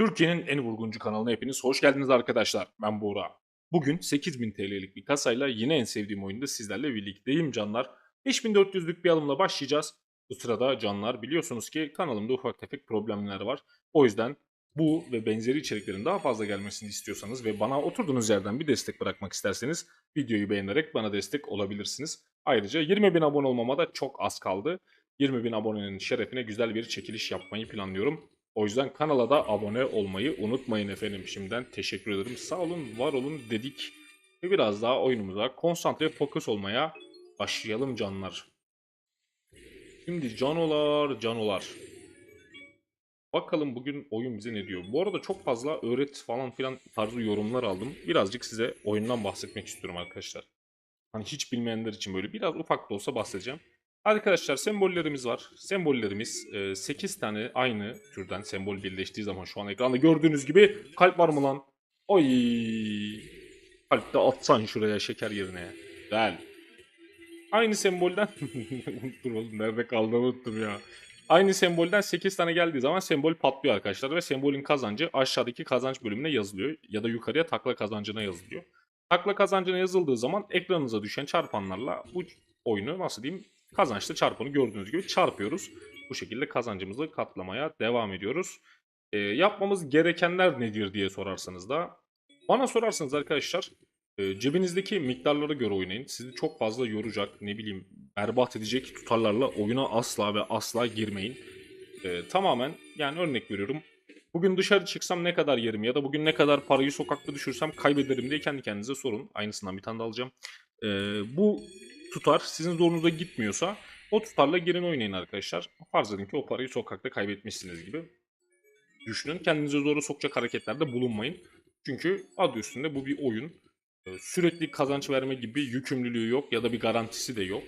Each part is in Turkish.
Türkiye'nin en vurguncu kanalına hepiniz hoş geldiniz arkadaşlar. Ben Buğra. Bugün 8000 TL'lik bir kasayla yine en sevdiğim oyunda sizlerle birlikteyim canlar. 5400'lük bir alımla başlayacağız. Bu sırada canlar biliyorsunuz ki kanalımda ufak tefek problemler var. O yüzden bu ve benzeri içeriklerin daha fazla gelmesini istiyorsanız ve bana oturduğunuz yerden bir destek bırakmak isterseniz videoyu beğenerek bana destek olabilirsiniz. Ayrıca 20.000 abone olmama da çok az kaldı. 20.000 abonenin şerefine güzel bir çekiliş yapmayı planlıyorum. O yüzden kanala da abone olmayı unutmayın efendim. Şimdiden teşekkür ederim. Sağ olun, var olun dedik. Ve biraz daha oyunumuza konsantre fokus olmaya başlayalım canlar. Şimdi canolar, canolar. Bakalım bugün oyun bize ne diyor. Bu arada çok fazla öğret falan filan tarzı yorumlar aldım. Birazcık size oyundan bahsetmek istiyorum arkadaşlar. Hani hiç bilmeyenler için böyle biraz ufak da olsa bahsedeceğim. Arkadaşlar sembollerimiz var. Sembollerimiz 8 tane aynı türden sembol birleştiği zaman şu an ekranda gördüğünüz gibi kalp var mı lan? Oy! Kalp de atsan şuraya şeker yerine. Güzel. Aynı sembolden... Dur oğlum nerede kaldığını unuttum ya. Aynı sembolden 8 tane geldiği zaman sembol patlıyor arkadaşlar ve sembolün kazancı aşağıdaki kazanç bölümüne yazılıyor ya da yukarıya takla kazancına yazılıyor. Takla kazancına yazıldığı zaman ekranınıza düşen çarpanlarla bu oyunu nasıl diyeyim kazançlı çarpanı gördüğünüz gibi çarpıyoruz. Bu şekilde kazancımızı katlamaya devam ediyoruz. Ee, yapmamız gerekenler nedir diye sorarsanız da bana sorarsanız arkadaşlar e, cebinizdeki miktarlara göre oynayın. Sizi çok fazla yoracak ne bileyim berbat edecek tutarlarla oyuna asla ve asla girmeyin. Ee, tamamen yani örnek veriyorum. Bugün dışarı çıksam ne kadar yerim ya da bugün ne kadar parayı sokakta düşürsem kaybederim diye kendi kendinize sorun. Aynısından bir tane daha alacağım. Ee, bu tutar sizin zorunuza gitmiyorsa o tutarla girin oynayın arkadaşlar. Farz edin ki o parayı sokakta kaybetmişsiniz gibi. Düşünün kendinize zoru sokacak hareketlerde bulunmayın. Çünkü adı üstünde bu bir oyun. Ee, Sürekli kazanç verme gibi yükümlülüğü yok ya da bir garantisi de yok.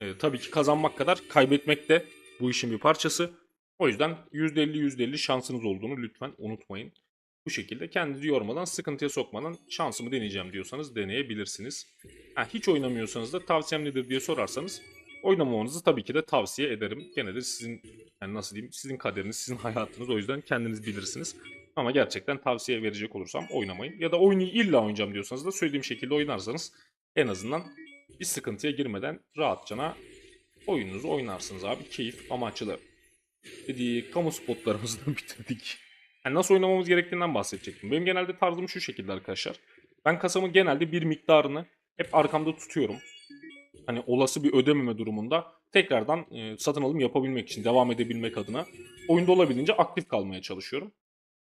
Ee, tabii ki kazanmak kadar kaybetmek de bu işin bir parçası. O yüzden %50 %50 şansınız olduğunu lütfen unutmayın. Bu şekilde kendinizi yormadan, sıkıntıya sokmadan şansımı deneyeceğim diyorsanız deneyebilirsiniz. Ha, hiç oynamıyorsanız da tavsiyem nedir diye sorarsanız oynamamanızı tabii ki de tavsiye ederim. Gene de sizin yani nasıl diyeyim sizin kaderiniz, sizin hayatınız o yüzden kendiniz bilirsiniz. Ama gerçekten tavsiye verecek olursam oynamayın. Ya da oyunu illa oynayacağım diyorsanız da söylediğim şekilde oynarsanız en azından bir sıkıntıya girmeden rahatçana oyununuzu oynarsınız abi. Keyif amaçlı. Dedik kamu spotlarımızı da bitirdik. Yani nasıl oynamamız gerektiğinden bahsedecektim. Benim genelde tarzım şu şekilde arkadaşlar. Ben kasamın genelde bir miktarını hep arkamda tutuyorum. Hani olası bir ödememe durumunda tekrardan e, satın alım yapabilmek için, devam edebilmek adına oyunda olabildiğince aktif kalmaya çalışıyorum.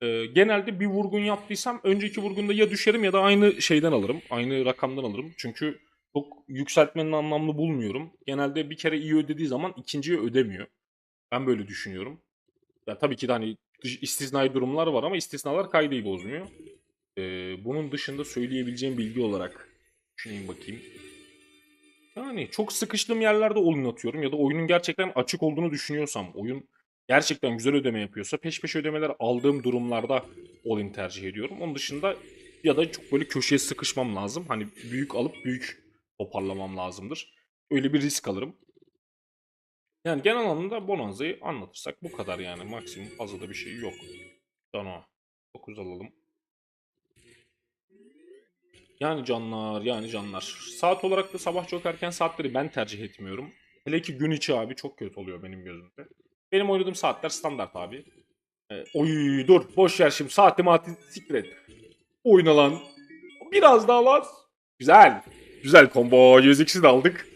E, genelde bir vurgun yaptıysam önceki vurgunda ya düşerim ya da aynı şeyden alırım. Aynı rakamdan alırım. Çünkü çok yükseltmenin anlamlı bulmuyorum. Genelde bir kere iyi ödediği zaman ikinciye ödemiyor. Ben böyle düşünüyorum. Ya tabii ki de hani istisnai durumlar var ama istisnalar kaydı bozmuyor. Ee, bunun dışında söyleyebileceğim bilgi olarak düşüneyim bakayım. Yani çok sıkıştığım yerlerde oyun atıyorum ya da oyunun gerçekten açık olduğunu düşünüyorsam, oyun gerçekten güzel ödeme yapıyorsa peş peşe ödemeler aldığım durumlarda all-in tercih ediyorum. Onun dışında ya da çok böyle köşeye sıkışmam lazım. Hani büyük alıp büyük toparlamam lazımdır. Öyle bir risk alırım. Yani genel anlamda Bonanza'yı anlatırsak bu kadar yani. Maksimum fazla da bir şey yok. Dano. 9 alalım. Yani canlar, yani canlar. Saat olarak da sabah çok erken saatleri ben tercih etmiyorum. Hele ki gün içi abi çok kötü oluyor benim gözümde. Benim oynadığım saatler standart abi. Ee, oy dur boş ver şimdi saati maati siktir et. Oyna lan. Biraz daha lan. Güzel. Güzel combo. 100x'i de aldık.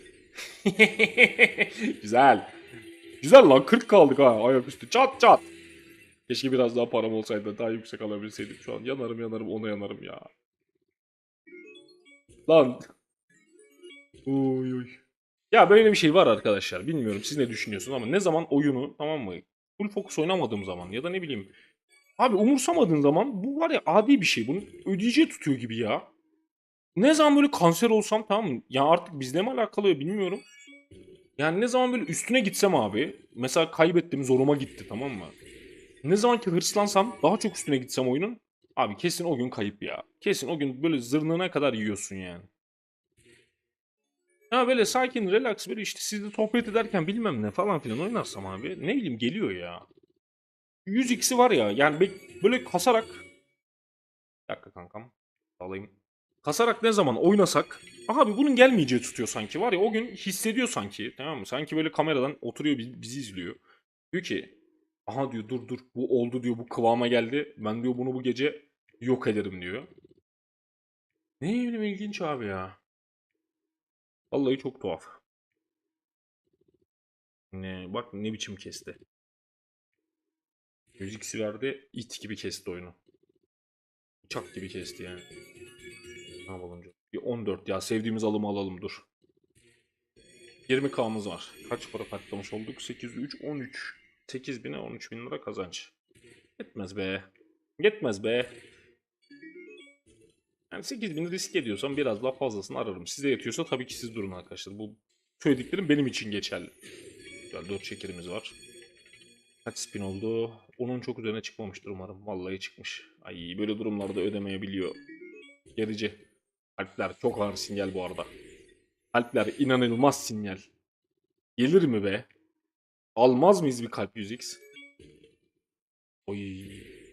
Güzel. Güzel lan 40 kaldık ha ayaküstü çat çat. Keşke biraz daha param olsaydı da daha yüksek alabilseydim şu an. Yanarım yanarım ona yanarım ya. Lan. Oy oy. Ya böyle bir şey var arkadaşlar. Bilmiyorum siz ne düşünüyorsunuz ama ne zaman oyunu tamam mı? Full focus oynamadığım zaman ya da ne bileyim. Abi umursamadığın zaman bu var ya adi bir şey. Bunu ödeyeceği tutuyor gibi ya. Ne zaman böyle kanser olsam tamam mı? Ya artık bizle mi alakalı bilmiyorum. Yani ne zaman böyle üstüne gitsem abi. Mesela kaybettim zoruma gitti tamam mı? Ne zaman ki hırslansam daha çok üstüne gitsem oyunun. Abi kesin o gün kayıp ya. Kesin o gün böyle zırnığına kadar yiyorsun yani. Ya böyle sakin relax böyle işte sizle sohbet ederken bilmem ne falan filan oynarsam abi. Ne bileyim geliyor ya. 100x'i var ya yani böyle kasarak bir dakika kankam alayım. Kasarak ne zaman oynasak abi bunun gelmeyeceği tutuyor sanki var ya o gün hissediyor sanki tamam mı? Sanki böyle kameradan oturuyor bi- bizi izliyor. Diyor ki aha diyor dur dur bu oldu diyor bu kıvama geldi. Ben diyor bunu bu gece yok ederim diyor. Ne bileyim ilginç abi ya. Vallahi çok tuhaf. Ne bak ne biçim kesti. Müzik verdi it gibi kesti oyunu. Bıçak gibi kesti yani. Ne yapalım canım? Bir 14 ya sevdiğimiz alımı alalım dur. 20k'mız var. Kaç para patlamış olduk? 8, 3, 13. 8 bine 13 bin lira kazanç. Yetmez be. Yetmez be. Yani 8 bin risk ediyorsam biraz daha fazlasını ararım. Size yetiyorsa tabii ki siz durun arkadaşlar. Bu söylediklerim benim için geçerli. Ya 4 şekerimiz var. Kaç spin oldu? Onun çok üzerine çıkmamıştır umarım. Vallahi çıkmış. Ay böyle durumlarda ödemeyebiliyor. Gerici. Alpler çok ağır sinyal bu arada. Alpler inanılmaz sinyal. Gelir mi be? Almaz mıyız bir kalp 100x? Oy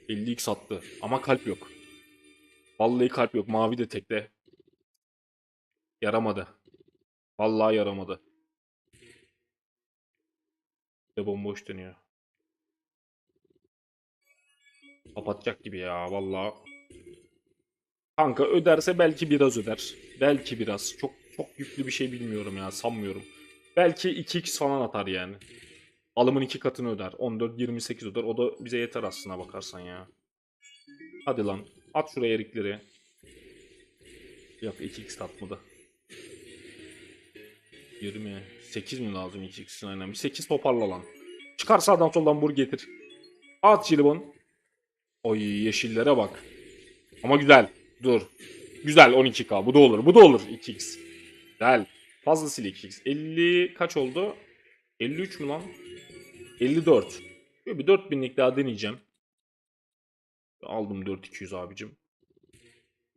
50x attı ama kalp yok. Vallahi kalp yok. Mavi de tekte. Yaramadı. Vallahi yaramadı. De bomboş dönüyor. Kapatacak gibi ya vallahi. Kanka öderse belki biraz öder. Belki biraz. Çok çok yüklü bir şey bilmiyorum ya sanmıyorum. Belki 2x falan atar yani. Alımın iki katını öder. 14 28 öder. O da bize yeter aslına bakarsan ya. Hadi lan. At şuraya erikleri. Yok 2x atmadı. 20. 8 mi lazım 2x'in aynen. Bir 8 toparla lan. Çıkar sağdan soldan bur getir. At jelibon. Oy yeşillere bak. Ama güzel. Dur. Güzel 12k. Bu da olur. Bu da olur 2x. Güzel. Fazlasıyla 2x. 50 kaç oldu? 53 mü lan? 54. Şöyle bir 4000'lik daha deneyeceğim. Aldım 4200 abicim.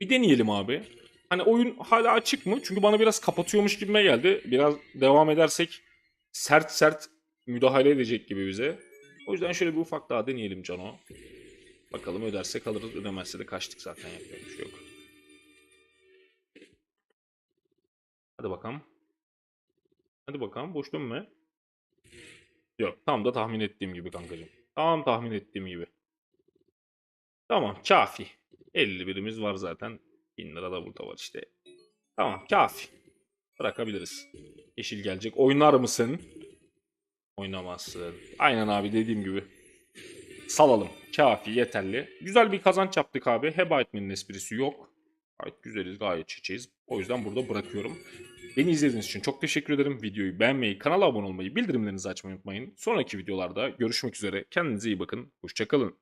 Bir deneyelim abi. Hani oyun hala açık mı? Çünkü bana biraz kapatıyormuş gibime geldi. Biraz devam edersek sert sert müdahale edecek gibi bize. O yüzden şöyle bir ufak daha deneyelim Cano. Bakalım ödersek alırız. Ödemezse de kaçtık zaten yapacak şey yok. Bakalım. Hadi bakalım boş dönme. Yok tam da tahmin ettiğim gibi kankacığım. Tam tahmin ettiğim gibi. Tamam kafi. 50 birimiz var zaten. 1000 lira da burada var işte. Tamam kafi. Bırakabiliriz. Yeşil gelecek. Oynar mısın? Oynamazsın. Aynen abi dediğim gibi. Salalım. Kafi yeterli. Güzel bir kazanç yaptık abi. Heba etmenin esprisi yok. Gayet güzeliz gayet çiçeğiz. O yüzden burada bırakıyorum. Beni izlediğiniz için çok teşekkür ederim. Videoyu beğenmeyi, kanala abone olmayı, bildirimlerinizi açmayı unutmayın. Sonraki videolarda görüşmek üzere. Kendinize iyi bakın. Hoşçakalın.